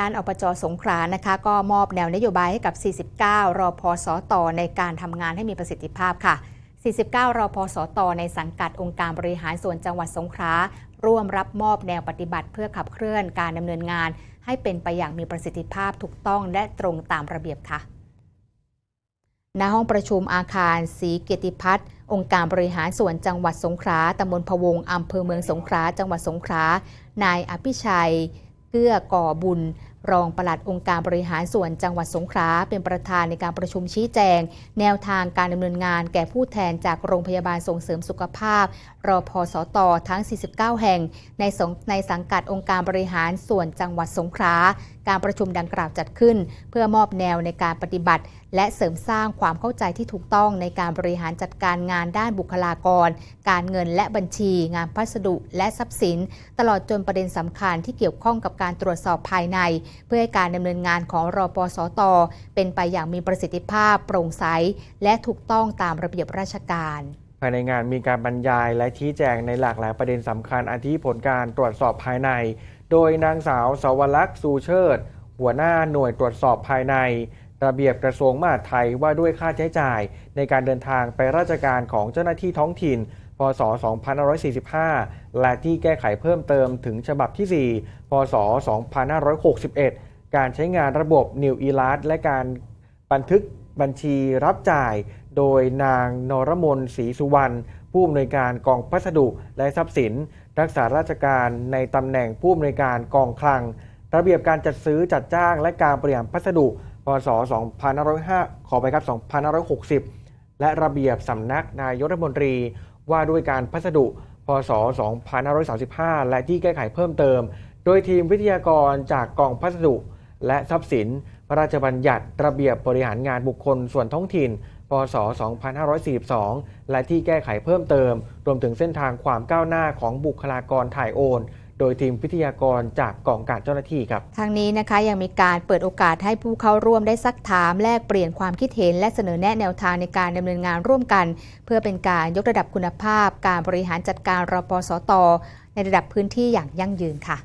ด้านอบจสงขลานะคะก็มอบแนวนโยบายให้กับ 49 รอพอสตในการทำงานให้มีประสิทธิภาพค่ะ 49 รอพอสตในสังกัดองค์การบริหารส่วนจังหวัดสงขลาร่วมรับมอบแนวปฏิบัติเพื่อขับเคลื่อนการดำเนินงาน ให้เป็นไปอย่างมีประสิทธิภาพถูกต้องและตรงตามระเบียบค่ะณห้องประชุมอาคารศรีเกียรติพัฒน์องค์การบริหารส่วนจังหวัดสงขลาตำบลพะวงอำเภอเมืองสงขลาจังหวัดสงขลานายอภิชัย เกื้อก่อบุญ รองปลัดองค์การบริหารส่วนจังหวัดสงขลาเป็นประธานในการประชุมชี้แจง แนวทางการดำเนินงานแก่ผู้แทนจากโรงพยาบาลส่งเสริมสุขภาพ รอพอสตทั้ง 49 แห่ง ในสงในสังกัดองค์การบริหารส่วนจังหวัดสงขลา การประชุมดังกล่าวจัดขึ้น เพื่อมอบแนวในการปฏิบัติ และเสริมสร้างความเข้าใจที่ถูกต้องในการบริหารจัดการงานด้านบุคลากร การเงินและบัญชี งานพัสดุ และทรัพย์สิน ตลอดจนประเด็นสำคัญที่เกี่ยวข้องกับการตรวจสอบภายใน เพื่อให้การดำเนินงานของรอปสต เป็นไปอย่างมีประสิทธิภาพ โปร่งใสและถูกต้องตามระเบียบราชการภายในงานมีการบรรยายและชี้แจงในหลากหลายประเด็นสำคัญอาทิผลการตรวจสอบภายใน โดยนางสาวสาวลักษ์สูเชิด หัวหน้าหน่วยตรวจสอบภายใน ระเบียบกระทรวงมหาดไทยว่าด้วยค่าใช้จ่าย ในการเดินทางไปราชการของเจ้าหน้าที่ท้องถิ่น พศ 2545 และที่แก้ไขเพิ่มเติมถึงฉบับที่ 4 พศ 2561 การใช้งานระบบ New e l a t และการบันทึกบัญชีรับจ่าย โดยนางนรมนศรีสุวรรณ ผู้อำนวยการกองพัสดุและทรัพย์สิน รักษาราชการในตำแหน่งผู้อำนวยการกองคลัง ระเบียบการจัดซื้อจัดจ้างและการบริหารพัสดุพศ 2505 ขอไปครับ 2560 และระเบียบสำนักนายกรัฐมนตรีว่าด้วยการพัสดุพศ 2535 และที่แก้ไขเพิ่มเติม โดยทีมวิทยากรจากกองพัสดุ และทรัพย์สิน พระราชบัญญัติระเบียบ บริหารงานบุคคลส่วนท้องถิ่น ศ 2542 และที่แก้ไขเพิ่มเติม รวมถึงเส้นทางความก้าวหน้าของบุคลากรถ่ายโอนโดยทีมวิทยากรจากกองการเจ้าหน้าที่ครับ ทางนี้นะคะยังมีการเปิดโอกาสให้ผู้เข้าร่วมได้ซักถาม แลกเปลี่ยนความคิดเห็น และเสนอแนะแนวทางในการดำเนินงานร่วมกัน เพื่อเป็นการยกระดับคุณภาพ การบริหารจัดการรปสต ในระดับพื้นที่อย่างยั่งยืนค่ะ